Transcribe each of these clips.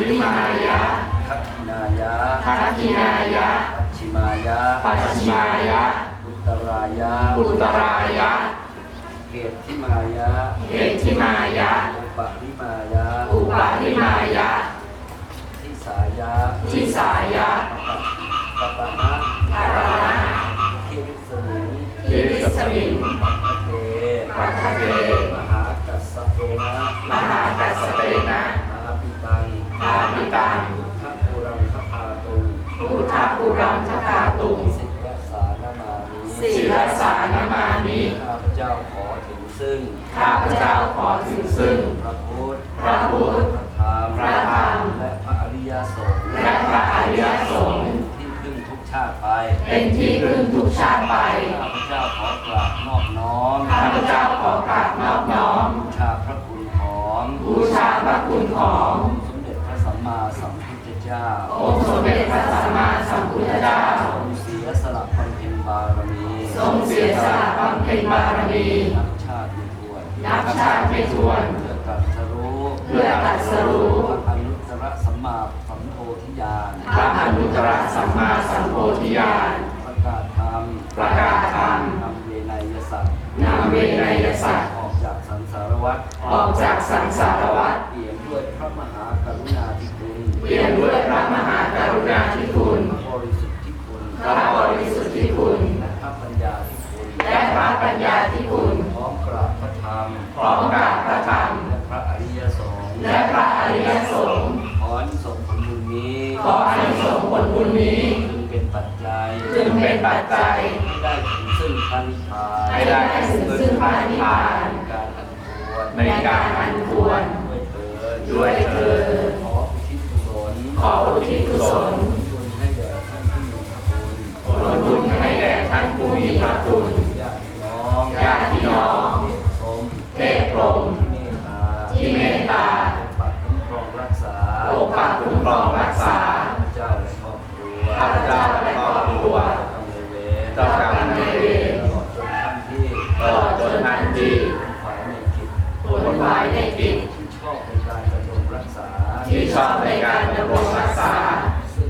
ริมายะทักขินายะทักขินายะปัจฉิมายะปัจฉิมายะอุตตรายะอุตรายะเกตทิมายะเอทิมายะอุปริมายะอุปาริมายะทิสายะทิสายะปปะนะปะระนะคิริสมิงคิริสมิง รังคตาตุงสิกสานามามิศิรสานามามิข้าพเจ้าขอถึงซึ่งข้าพเจ้าขอถึงซึ่งพระพุทธพระพุทธพระธรรมพระธรรมและพระอริยสงฆ์และพระอริยสงฆ์ที่พึ่งทุกชาติไป เป็นที่พึ่งทุกชาติไปข้าพเจ้าขอกราบนอบน้อมข้าพเจ้าขอกราบ บำเพ็ญบารมีนับชาติไม่ถ้วนนับชาติไม่ถ้วนเพื่อตรัสรู้เพื่อตรัสรู้พระอนุตตรสัมมาสัมโพธิญาณพระอนุตตรสัมมาสัมโพธิญาณประกาศธรรมประกาศธรรมนำเวนยสัตว์นำเวนยสัตว์ออกจากสังสารวัฏออกจากสังสารวัฏเปี่ยมด้วยพระมหากรุณา และพระปัญญาธิคุณพร้อมกราบพระธรรมพร้อมกราบพระธรรมและพระอริยสงฆ์และพระอริยสงฆ์ขออานิสงส์ผลบุญนี้ขออานิสงส์ผลบุญนี้จึงเป็นปัจจัยจึงเป็นปัจจัยให้ได้ถึงซึ่งพันธพานให้ได้ถึงซึ่งพระนิพพานในการอันควรในการอันควรด้วยเถิดด้วย ข้าและครอบครัวข้าพเละครอบครัวเจ้ากรรมนายเวรเจ้ากรรมนเวรตลอดจนท่านที่ตลอดจนท่านที่ฝ่ายในกิจผลไม้ในกิจที่ชอบในการดำรงรักษาที่ชอบในการดำรงรักษา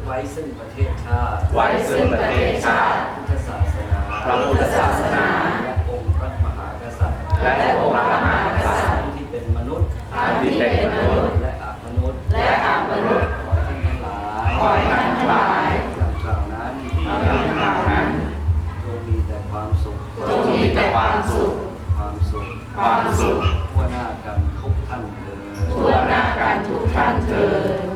ไว้ซึ่งประเทศชาติ ไว้ซึ่งประเทศชาติพุทธศาสนาพระพุทธศาสนาและองค์พระมหากษัตริย์ และองค์พระมหากษัตริย์ที่เป็นมนุษย์ทั้งที่เป็นมนุษย์และอมนุษย์และอมนุษย์ขอให้ท่านทั้งหลายขอให้ท่านทั้งหลาย ความสุข ความสุขความสุขทั่วหน้ากันทุกท่านเถิด ทั่วหน้ากันทุกท่านเถิด